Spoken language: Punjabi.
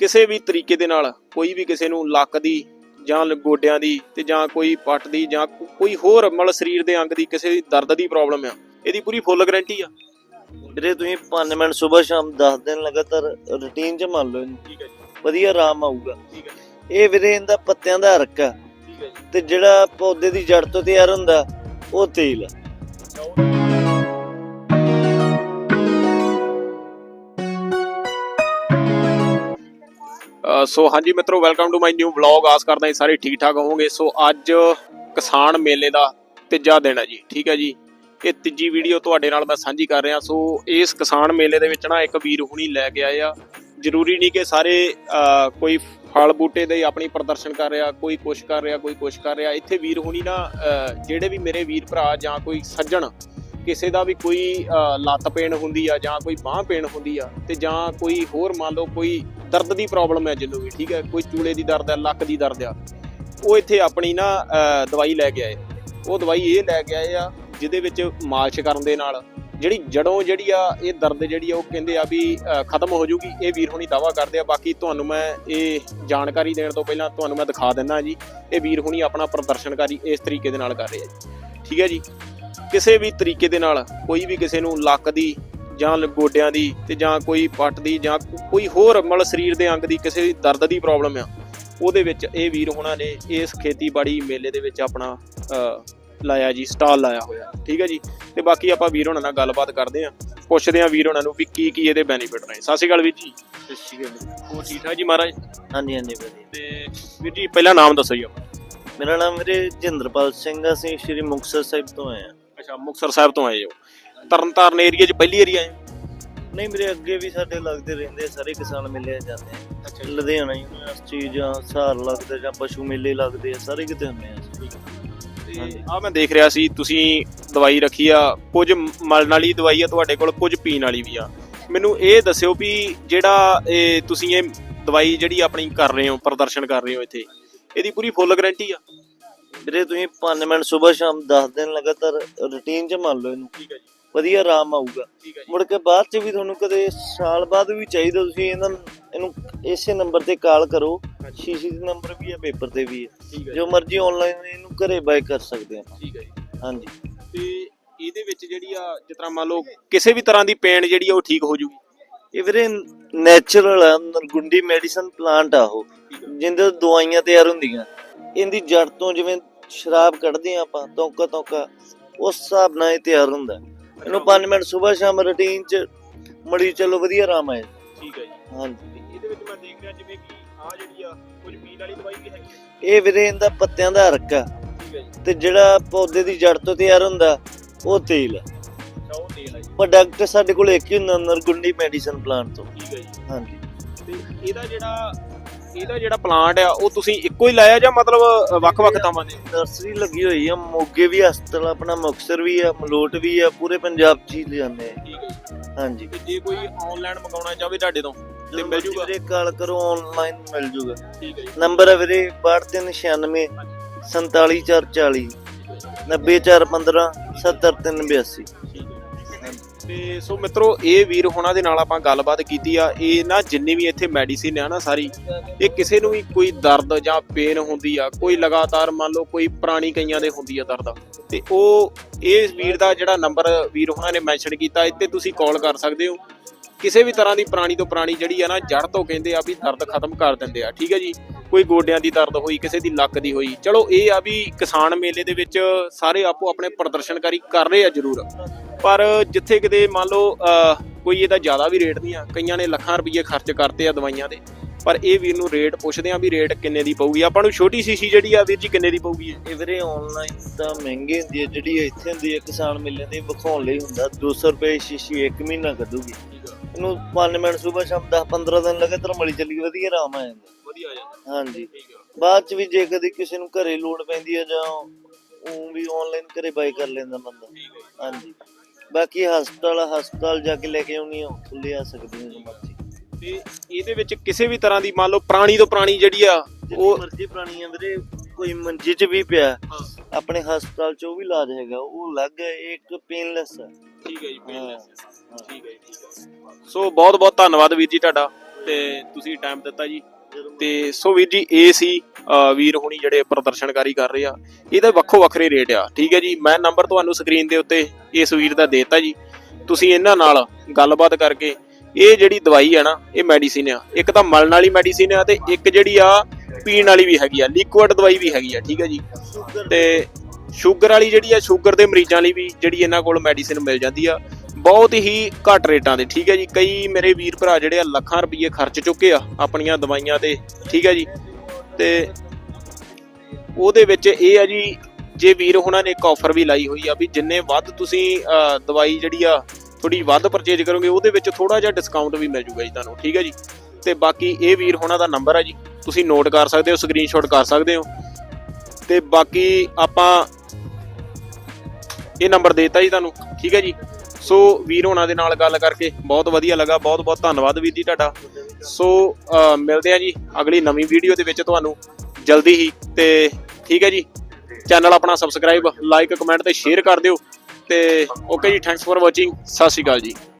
ਕਿਸੇ ਵੀ ਤਰੀਕੇ ਦੇ ਨਾਲ ਕੋਈ ਵੀ ਕਿਸੇ ਨੂੰ ਲੱਕ ਦੀ ਜਾਂ ਗੋਡਿਆਂ ਦੀ ਤੇ ਜਾਂ ਕੋਈ ਪੱਟ ਦੀ ਜਾਂ ਕੋਈ ਹੋਰ ਮਤਲਬ ਸਰੀਰ ਦੇ ਅੰਗ ਦੀ ਕਿਸੇ ਦੀ ਦਰਦ ਦੀ ਪ੍ਰੋਬਲਮ ਆ ਇਹਦੀ ਪੂਰੀ ਫੁੱਲ ਗਾਰੰਟੀ ਆ। ਵੀਰੇ ਤੁਸੀਂ 5 ਮਿੰਟ ਸਵੇਰ ਸ਼ਾਮ 10 ਦਿਨ ਲਗਾਤਾਰ ਰੁਟੀਨ ਚ ਮੰਨ ਲਓ ਇਹਨੂੰ। ਠੀਕ ਹੈ ਜੀ। ਵਧੀਆ ਆਰਾਮ ਆਊਗਾ। ਠੀਕ ਹੈ ਇਹ ਵੀਰੇ ਇਹਦਾ ਪੱਤਿਆਂ ਦਾ ਅਰਕ ਆ। ਤੇ ਜਿਹੜਾ ਪੌਦੇ ਦੀ ਜੜ ਤੋਂ ਤਿਆਰ ਹੁੰਦਾ ਉਹ ਤੇਲ ਆ। ਸੋ ਹਾਂਜੀ ਮਿੱਤਰੋ welcome to my new vlog ਆਸ ਕਰਦਾ ਹਾਂ ਸਾਰੇ ਠੀਕ ਠਾਕ ਹੋਵੋਗੇ। ਸੋ ਅੱਜ ਕਿਸਾਨ ਮੇਲੇ ਦਾ ਤੀਜਾ ਦਿਨ ਹੈ ਜੀ, ਠੀਕ ਹੈ ਜੀ। ਇਹ ਤੀਜੀ ਵੀਡੀਓ ਤੁਹਾਡੇ ਨਾਲ ਮੈਂ ਸਾਂਝੀ ਕਰ ਰਿਹਾ। ਸੋ ਇਸ ਕਿਸਾਨ ਮੇਲੇ ਦੇ ਵਿੱਚ ਨਾ ਇੱਕ ਵੀਰ ਹੁਣੀ ਲੈ ਕੇ ਆਏ ਆ ਜ਼ਰੂਰੀ ਨਹੀਂ ਕਿ ਸਾਰੇ ਕੋਈ ਫਲ ਬੂਟੇ ਦੇ ਆਪਣੀ ਪ੍ਰਦਰਸ਼ਨ ਕਰ ਰਿਹਾ, ਕੋਈ ਕੁਛ ਕਰ ਰਿਹਾ, ਕੋਈ ਕੁਛ ਕਰ ਰਿਹਾ। ਇੱਥੇ ਵੀਰ ਹੁਣੀ ਨਾ ਜਿਹੜੇ ਵੀ ਮੇਰੇ ਵੀਰ ਭਰਾ ਜਾਂ ਕੋਈ ਸੱਜਣ ਕਿਸੇ ਦਾ ਵੀ ਕੋਈ ਲੱਤ ਪੇਨ ਹੁੰਦੀ ਆ ਜਾਂ ਕੋਈ ਬਾਹ ਪੇਨ ਹੁੰਦੀ ਆ ਤੇ ਜਾਂ ਕੋਈ ਹੋਰ ਮੰਨ ਲਓ ਕੋਈ ਦਰਦ ਦੀ ਪ੍ਰੋਬਲਮ ਹੈ ਜਿਹਨੂੰ ਵੀ, ਠੀਕ ਹੈ ਕੋਈ ਚੂਲੇ ਦੀ ਦਰਦ ਹੈ ਲੱਕ ਦੀ ਦਰਦ ਆ, ਉਹ ਇੱਥੇ ਆਪਣੀ ਨਾ ਦਵਾਈ ਲੈ ਕੇ ਆਏ। ਉਹ ਦਵਾਈ ਇਹ ਲੈ ਕੇ ਆਏ ਆ ਜਿਹਦੇ ਵਿੱਚ ਮਾਲਿਸ਼ ਕਰਨ ਦੇ ਨਾਲ ਜਿਹੜੀ ਜੜੋਂ ਜਿਹੜੀ ਆ ਇਹ ਦਰਦ ਜਿਹੜੀ ਆ ਉਹ ਕਹਿੰਦੇ ਆ ਵੀ ਖਤਮ ਹੋ ਜੂਗੀ। ਇਹ ਵੀਰ ਹੁਣੀ ਦਾਵਾ ਕਰਦੇ ਆ, ਬਾਕੀ ਤੁਹਾਨੂੰ ਮੈਂ ਇਹ ਜਾਣਕਾਰੀ ਦੇਣ ਤੋਂ ਪਹਿਲਾਂ ਤੁਹਾਨੂੰ ਮੈਂ ਦਿਖਾ ਦਿੰਦਾ ਜੀ। ਇਹ ਵੀਰ ਹੁਣੀ ਆਪਣਾ ਪ੍ਰਦਰਸ਼ਨਕਾਰੀ ਇਸ ਤਰੀਕੇ ਦੇ ਨਾਲ ਕਰ ਰਿਹਾ ਜੀ। ਠੀਕ ਹੈ ਜੀ? ਕਿਸੇ ਵੀ ਤਰੀਕੇ ਦੇ ਨਾਲ ਕੋਈ ਵੀ ਕਿਸੇ ਨੂੰ ਲੱਕ ਦੀ ਜਾਂ ਗੋਡਿਆਂ ਦੀ ਤੇ ਜਾਂ ਕੋਈ ਪੱਟ ਦੀ ਜਾਂ ਕੋਈ ਹੋਰ ਮਤਲਬ ਸਰੀਰ ਦੇ ਅੰਗ ਦੀ ਕਿਸੇ ਦੀ ਦਰਦ ਦੀ ਪ੍ਰੋਬਲਮ ਆ ਉਹਦੇ ਵਿੱਚ ਇਹ ਵੀਰ ਹੁਣਾਂ ਨੇ ਇਸ ਖੇਤੀਬਾੜੀ ਮੇਲੇ ਦੇ ਵਿੱਚ ਆਪਣਾ ਲਾਇਆ ਜੀ ਸਟਾਲ ਲਾਇਆ ਹੋਇਆ ਠੀਕ ਹੈ ਜੀ? ਤੇ ਬਾਕੀ ਆਪਾਂ ਵੀਰ ਹੁਣਾਂ ਨਾਲ ਗੱਲਬਾਤ ਕਰਦੇ ਆਂ ਪੁੱਛਦੇ ਆਂ ਵੀਰ ਹੁਣਾਂ ਨੂੰ ਵੀ ਕੀ ਕੀ ਇਹਦੇ ਬੈਨੀਫਿਟ ਨੇ ਸਤਿ ਸ਼੍ਰੀ ਅਕਾਲ ਵੀਰ ਜੀ। ਸਤਿ ਸ਼੍ਰੀ ਅਕਾਲ ਹੋਰ ਠੀਕ ਠਾਕ ਜੀ ਮਹਾਰਾਜ? ਹਾਂਜੀ ਹਾਂਜੀ ਵਧੀਆ। ਤੇ ਵੀਰ ਜੀ ਪਹਿਲਾਂ ਨਾਮ ਦੱਸੋ ਜੀ ਆਪਣਾ। ਮੇਰਾ ਨਾਮ ਵੀਰੇ ਜਿੰਦਰਪਾਲ ਸਿੰਘ ਅਸੀਂ ਸ਼੍ਰੀ ਮੁਕਤਸਰ ਸਾਹਿਬ ਤੋਂ ਆਏ ਆ। ਅੱਛਾ ਮੁਕਤਸਰ ਸਾਹਿਬ ਤੋਂ ਆਏ ਹੋ। ਤਰਨਤਾਰਨ ਏਰੀਆ 'ਚ ਪਹਿਲੀ ਏਰੀਆ ਆਏ ਨਹੀਂ ਮੇਰੇ ਅੱਗੇ ਵੀ ਸਾਡੇ ਲੱਗਦੇ ਰਹਿੰਦੇ ਆ, ਸਾਰੇ ਕਿਸਾਨ ਮੇਲੇ ਜਾਂਦੇ ਆ। ਅੱਛਾ ਲੁਧਿਆਣਾ ਯੂਨੀਵਰਸਿਟੀ ਜਾਂ ਸਹਾਰ ਲੱਗਦੇ ਜਾਂ ਪਸ਼ੂ ਮੇਲੇ ਲੱਗਦੇ ਆ ਸਾਰੇ ਕਿਤੇ ਹੁੰਦੇ ਆ। ਅਸੀਂ। ਆ। ਮੈਂ ਦੇਖ ਰਿਹਾ ਸੀ ਤੁਸੀਂ ਦਵਾਈ ਰੱਖੀ ਆ ਕੁਝ ਮਲਣ ਵਾਲੀ ਦਵਾਈ ਆ ਤੁਹਾਡੇ ਕੋਲ ਕੁਝ ਪੀਣ ਵਾਲੀ ਵੀ ਆ। ਮੈਨੂੰ ਇਹ ਦੱਸਿਓ ਵੀ ਜਿਹੜਾ ਇਹ ਤੁਸੀਂ ਇਹ ਦਵਾਈ ਜਿਹੜੀ ਆਪਣੀ ਕਰ ਰਹੇ ਹੋ ਪ੍ਰਦਰਸ਼ਨ ਕਰ ਰਹੇ ਹੋ ਇੱਥੇ ਇਹਦੀ ਪੂਰੀ ਫੁੱਲ ਗਾਰੰਟੀ ਆ? ਵੀਰੇ ਤੁਸੀਂ 5 ਮਿੰਟ ਸਵੇਰ ਸ਼ਾਮ 10 ਦਿਨ ਲਗਾਤਾਰ ਰੁਟੀਨ ਚ ਮੰਨ ਲਓ ਇਹਨੂੰ। ਠੀਕ ਹੈ ਜੀ। ਵਧੀਆ ਆਰਾਮ ਆਊਗਾ। ਠੀਕ ਹੈ ਜੀ। ਮੁੜ ਕੇ ਬਾਅਦ ਚ ਵੀ ਤੁਹਾਨੂੰ ਕਦੇ ਸਾਲ ਬਾਅਦ ਵੀ ਚਾਹੀਦਾ ਤੁਸੀਂ ਇਹਨਾਂ ਇਹਨੂੰ ਇਸੇ ਨੰਬਰ ਤੇ ਕਾਲ ਕਰੋ। ਸ਼ੀਸ਼ੀ ਦੇ ਨੰਬਰ ਵੀ ਹੈ ਪੇਪਰ ਤੇ ਵੀ ਹੈ। ਜੋ। ਮਰਜ਼ੀ ਆਨਲਾਈਨ ਇਹਨੂੰ ਘਰੇ ਬਾਈ ਕਰ ਸਕਦੇ ਆ ਠੀਕ ਹੈ ਜੀ। ਹਾਂਜੀ। ਤੇ ਇਹਦੇ ਵਿੱਚ ਜਿਹੜੀ ਆ ਜਿਸ ਤਰ੍ਹਾਂ ਮੰਨ ਲਓ ਕਿਸੇ ਵੀ ਤਰ੍ਹਾਂ ਦੀ ਪੇਨ ਜਿਹੜੀ ਆ ਉਹ ਠੀਕ ਹੋ ਜੂਗੀ? ਇਹ ਵੀਰੇ ਨੈਚੁਰਲ ਆ ਨਰਗੁੰਡੀ ਮੈਡੀਸਨ ਪਲਾਂਟ ਆ ਉਹ। ਜਿੰਦੇ ਦਵਾਈਆਂ ਤਿਆਰ ਹੁੰਦੀਆਂ। ਇਹਦੀ ਜੜ ਤੋਂ ਜਿਵੇਂ ਸ਼ਰਾਬ ਕੱਢਦੇ ਆ ਆਪਾਂ ਤੌਂਕਾ ਤੌਂਕਾ ਉਸ ਹਿਸਾਬ ਨਾਲ ਇਹ ਤਿਆਰ ਹੁੰਦਾ। ਇਹਨੂੰ 5 ਮਿੰਟ ਸਵੇਰ ਸ਼ਾਮ ਰੁਟੀਨ ਚ ਮੜੀ ਚਲੋ ਵਧੀਆ ਆਰਾਮ ਆਏ। ਠੀਕ ਹੈ ਜੀ। ਹਾਂਜੀ। ਤੇ ਇਹਦੇ ਵਿੱਚ ਮੈਂ ਦੇਖ ਰਿਹਾ ਜਿਵੇਂ ਕਿ ਆ ਜਿਹੜੀ ਆ ਕੁਝ ਪੀਣ ਵਾਲੀ ਦਵਾਈ ਵੀ ਹੈਗੀ ਹੈ। ਇਹ ਵੀਰੇ ਇਹਦਾ ਪੱਤਿਆਂ ਦਾ ਅਰਕ ਆ। ਠੀਕ ਹੈ ਜੀ। ਤੇ ਜਿਹੜਾ ਪੌਦੇ ਦੀ ਜੜ ਤੋਂ ਤਿਆਰ ਹੁੰਦਾ ਉਹ ਤੇਲ ਉਹ ਜੀ। ਪ੍ਰੋਡਕਟ ਸਾਡੇ ਕੋਲ ਇੱਕ ਹੀ ਹੁੰਦਾ ਨਰਗੁੰਡੀ ਮੈਡੀਸਨ ਪਲਾਂਟ ਤੋਂ। ਠੀਕ ਹੈ ਜੀ। ਹਾਂਜੀ। ਤੇ ਇਹਦਾ ਜਿਹੜਾ ਇਹਦਾ ਜਿਹੜਾ ਪਲਾਂਟ ਆ ਉਹ ਤੁਸੀਂ ਇੱਕੋ ਹੀ ਲਾਇਆ ਜਾਂ ਮਤਲਬ ਵੱਖ-ਵੱਖ ਥਾਵਾਂ ਤੇ? ਨਰਸਰੀ ਲੱਗੀ ਹੋਈ ਆ ਮੋਗੇ ਵੀ ਹਸਪਤਾਲ ਆਪਣਾ ਮੁਕਤਸਰ ਵੀ ਆ ਮਲੋਟ ਵੀ ਆ ਪੂਰੇ ਪੰਜਾਬ 'ਚ ਹੀ ਲਿਆਉਂਦੇ ਆ। ਠੀਕ ਹੈ ਜੀ। ਹਾਂਜੀ। ਤੇ ਜੇ ਕੋਈ ਆਨਲਾਈਨ ਮੰਗਾਉਣਾ ਚਾਹਵੇ ਤੁਹਾਡੇ ਤੋਂ ਤੇ ਮਿਲ ਜੂਗਾ? ਵੀਰੇ ਕਾਲ ਕਰੋ ਆਨਲਾਈਨ ਮਿਲ ਜੂਗਾ। ਠੀਕ ਹੈ ਜੀ। ਨੰਬਰ ਹੈ ਵੀਰੇ 6296 47440 90415 70382 ਠੀਕ ਹੈ ਤੇ ਸੋ ਮਿੱਤਰੋ, ਇਹ ਵੀਰ ਹੋਣਾ ਦੇ ਨਾਲ ਆਪਾਂ ਗੱਲਬਾਤ ਕੀਤੀ ਆ। ਇਹ ਨਾ ਜਿੰਨੀ ਵੀ ਇੱਥੇ ਮੈਡੀਸਿਨ ਆ ਨਾ ਸਾਰੀ, ਇਹ ਕਿਸੇ ਨੂੰ ਵੀ ਕੋਈ ਦਰਦ ਜਾਂ ਪੇਨ ਹੁੰਦੀ ਆ, ਕੋਈ ਲਗਾਤਾਰ ਮੰਨ ਲਓ ਕੋਈ ਪੁਰਾਣੀ ਕਈਆਂ ਦੇ ਹੁੰਦੀ ਆ ਦਰਦ। ਤੇ ਉਹ ਇਹ ਵੀਰ ਦਾ ਜਿਹੜਾ ਨੰਬਰ ਵੀਰ ਹੋਣਾ ਨੇ ਮੈਂਸ਼ਨ ਕੀਤਾ, ਇੱਥੇ ਤੁਸੀਂ ਕਾਲ ਕਰ ਸਕਦੇ ਹੋ। ਕਿਸੇ ਵੀ ਤਰ੍ਹਾਂ ਦੀ ਪੁਰਾਣੀ ਤੋਂ ਪੁਰਾਣੀ ਜਿਹੜੀ ਆ ਨਾ ਜੜ ਤੋਂ ਕਹਿੰਦੇ ਆ ਵੀ ਦਰਦ ਖਤਮ ਕਰ ਦਿੰਦੇ ਆ, ਠੀਕ ਹੈ ਜੀ? ਕੋਈ ਗੋਡਿਆਂ ਦੀ ਦਰਦ ਹੋਈ ਕਿਸੇ ਦੀ ਲੱਕ ਦੀ ਹੋਈ। ਚਲੋ ਇਹ ਆ ਵੀ ਕਿਸਾਨ ਮੇਲੇ ਦੇ ਵਿੱਚ ਸਾਰੇ ਆਪੋ ਆਪਣੇ ਪ੍ਰਦਰਸ਼ਨਕਾਰੀ ਕਰ ਰਹੇ ਆ ਜ਼ਰੂਰ। ਪਰ ਜਿੱਥੇ ਕਿਤੇ ਮੰਨ ਲਓ ਕੋਈ ਇਹਦਾ ਜ਼ਿਆਦਾ ਵੀ ਰੇਟ ਨਹੀਂ ਆ ਕਈਆਂ ਨੇ ਲੱਖਾਂ ਰੁਪਏ ਖਰਚ ਕਰਤੇ ਆ ਦਵਾਈਆਂ ਦੇ। ਪਰ ਇਹ ਵੀਰ ਨੂੰ ਰੇਟ ਪੁੱਛਦੇ ਆ ਵੀ ਰੇਟ ਕਿੰਨੇ ਦੀ ਪਊਗੀ। ਆਪਾਂ ਨੂੰ ਛੋਟੀ ਸ਼ੀਸ਼ੀ ਜਿਹੜੀ ਆ ਵੀਰ ਜੀ ਕਿੰਨੇ ਦੀ ਪਊਗੀ ਇਹ? ਇਹ ਵੀਰੇ ਆਨਲਾਈਨ ਤਾਂ ਮਹਿੰਗੀ ਹੁੰਦੀ ਹੈ ਜਿਹੜੀ ਇੱਥੇ ਹੁੰਦੀ ਹੈ ਕਿਸਾਨ ਮੇਲੇ ਦੀ ਵਿਖਾਉਣ ਲਈ ਹੁੰਦਾ। 200 ਰੁਪਏ ਸ਼ੀਸ਼ੀ 1 ਮਹੀਨਾ ਕੱਢੂਗੀ। ਇਹਨੂੰ 5 ਮਿੰਟ ਸਵੇਰ ਸ਼ਾਮ 10 15 ਦਿਨ ਲਗਾਤਾਰ ਮਲੀ ਚੱਲੀ ਵਧੀਆ ਆਰਾਮ ਆ ਜਾਂਦਾ। ਵਧੀਆ ਆ ਜਾਂਦਾ। ਹਾਂਜੀ। ਠੀਕ ਆ। ਬਾਅਦ ਚ ਵੀ ਜੇ ਕਦੇ ਕਿਸੇ ਨੂੰ ਘਰੇ ਲੋੜ ਪੈਂਦੀ ਹੈ ਜਾਂ ਉਹ ਵੀ ਆਨਲਾਈਨ ਘਰੇ ਬਾਈ ਕਰ ਲੈਂਦਾ ਬੰਦਾ। ਠੀਕ ਹੈ ਹਾਂਜੀ। ਬਾਕੀ ਹਸਪਤਾਲ ਹਸਪਤਾਲ ਜਾ ਕੇ ਲੈ ਕੇ ਆਉਣੀ ਆ ਉੱਥੋਂ ਲਿਆ ਸਕਦੇ ਹੋ ਜੋ ਮਰਜ਼ੀ। ਤੇ ਇਹਦੇ ਵਿੱਚ ਕਿਸੇ ਵੀ ਤਰ੍ਹਾਂ ਦੀ ਮੰਨ ਲਓ ਪੁਰਾਣੀ ਤੋਂ ਪੁਰਾਣੀ ਜਿਹੜੀ ਆ ਉਹ ਉਹ ਮਰਜ਼ੀ ਪੁਰਾਣੀ ਆ ਵੀਰੇ ਕੋਈ ਮੰਜੀ ਚ ਵੀ ਪਿਆ। ਹਾਂ, ਆਪਣੇ ਹਸਪਤਾਲ ਚ ਉਹ ਵੀ ਇਲਾਜ ਹੈਗਾ ਉਹ ਅਲੱਗ ਹੈ ਇਹ ਇੱਕ ਪੇਨਲੈਸ ਹੈ ਠੀਕ ਹੈ ਜੀ ਹਾਂ। ਠੀਕ ਹੈ ਜੀ, ਠੀਕ ਹੈ ਸੋ ਬਹੁਤ ਬਹੁਤ ਧੰਨਵਾਦ ਵੀਰ ਜੀ ਤੁਹਾਡਾ ਤੇ ਤੁਸੀਂ ਟਾਈਮ ਦਿੱਤਾ ਜੀ। ਤੇ ਸੋ ਵੀਰ ਜੀ, ਇਹ ਸੀ ਵੀਰ ਹੁਣੀ ਜਿਹੜੇ ਪ੍ਰਦਰਸ਼ਨਕਾਰੀ ਕਰ ਰਹੇ ਆ। ਇਹਦੇ ਵੱਖੋ ਵੱਖਰੇ ਰੇਟ ਆ। ਠੀਕ ਹੈ ਜੀ, ਮੈਂ ਨੰਬਰ ਤੁਹਾਨੂੰ ਸਕਰੀਨ ਦੇ ਉੱਤੇ ਇਸ ਵੀਰ ਦਾ ਦੇਤਾ ਜੀ। ਤੁਸੀਂ ਇਹਨਾਂ ਨਾਲ ਗੱਲਬਾਤ ਕਰਕੇ ਇਹ ਜਿਹੜੀ ਦਵਾਈ ਆ ਨਾ, ਇਹ ਮੈਡੀਸਿਨ ਆ। ਇੱਕ ਤਾਂ ਮਲਣ ਵਾਲੀ ਮੈਡੀਸਿਨ ਆ ਤੇ ਇੱਕ ਜਿਹੜੀ ਆ, ਪੀਣ ਵਾਲੀ ਵੀ ਹੈਗੀ ਆ। ਲਿਕੁਇਡ ਦਵਾਈ ਵੀ ਹੈਗੀ ਆ, ਠੀਕ ਹੈ ਜੀ। ਤੇ ਸ਼ੂਗਰ ਵਾਲੀ ਜਿਹੜੀ ਆ, ਸ਼ੂਗਰ ਦੇ ਮਰੀਜ਼ਾਂ ਲਈ ਵੀ ਜਿਹੜੀ ਇਹਨਾਂ ਕੋਲ ਮੈਡੀਸਿਨ ਮਿਲ ਜਾਂਦੀ ਆ। ਬਹੁਤ ਹੀ ਘੱਟ ਰੇਟਾਂ ਦੇ, ਠੀਕ ਹੈ ਜੀ। ਕਈ ਮੇਰੇ ਵੀਰ ਭਰਾ ਜਿਹੜੇ ਆ ਲੱਖਾਂ ਰੁਪਏ ਖਰਚ ਚੁੱਕੇ ਆ ਆਪਣੀਆਂ ਦਵਾਈਆਂ ਤੇ, ਠੀਕ ਹੈ ਜੀ। ਤੇ ਉਹਦੇ ਵਿੱਚ ਇਹ ਆ ਜੀ, ਜੇ ਵੀਰ ਹੁਣਾਂ ਨੇ ਇੱਕ ਆਫਰ ਵੀ ਲਾਈ ਹੋਈ ਆ ਵੀ ਜਿੰਨੇ ਵੱਧ ਤੁਸੀਂ ਦਵਾਈ ਜਿਹੜੀ ਆ ਥੋੜੀ ਵੱਧ ਪਰਚੇਜ ਕਰੋਗੇ, ਉਹਦੇ ਵਿੱਚ ਥੋੜਾ ਜਿਹਾ ਡਿਸਕਾਊਂਟ ਵੀ ਮਿਲ ਜੂਗਾ ਜੀ ਤੁਹਾਨੂੰ, ਠੀਕ ਹੈ ਜੀ। ਤੇ ਬਾਕੀ ਇਹ ਵੀਰ ਹੁਣਾਂ ਦਾ ਨੰਬਰ ਆ ਜੀ, ਤੁਸੀਂ ਨੋਟ ਕਰ ਸਕਦੇ ਹੋ ਸਕਰੀਨਸ਼ਾਟ ਕਰ ਸਕਦੇ ਹੋ। ਤੇ ਬਾਕੀ ਆਪਾਂ ਇਹ ਨੰਬਰ ਦੇਤਾ ਜੀ ਤੁਹਾਨੂੰ, ਠੀਕ ਹੈ ਜੀ। ਸੋ ਵੀਰ ਹੋਣਾ ਦੇ ਨਾਲ ਗੱਲ ਕਰਕੇ ਬਹੁਤ ਵਧੀਆ ਲੱਗਾ, ਬਹੁਤ ਬਹੁਤ ਧੰਨਵਾਦ ਵੀਰ ਜੀ ਤੁਹਾਡਾ। ਸੋ ਮਿਲਦੇ ਆ ਜੀ ਅਗਲੀ ਨਵੀਂ ਵੀਡੀਓ ਦੇ ਵਿੱਚ ਤੁਹਾਨੂੰ ਜਲਦੀ ਹੀ। ਤੇ ਠੀਕ ਹੈ ਜੀ, ਚੈਨਲ ਆਪਣਾ ਸਬਸਕ੍ਰਾਈਬ ਲਾਈਕ ਕਮੈਂਟ ਤੇ ਸ਼ੇਅਰ ਕਰ ਦਿਓ। ਤੇ ਓਕੇ ਜੀ ਥੈਂਕਸ ਫॉर ਵਾਚਿੰਗ ਸਤਿ ਸ਼੍ਰੀ ਅਕਾਲ ਜੀ।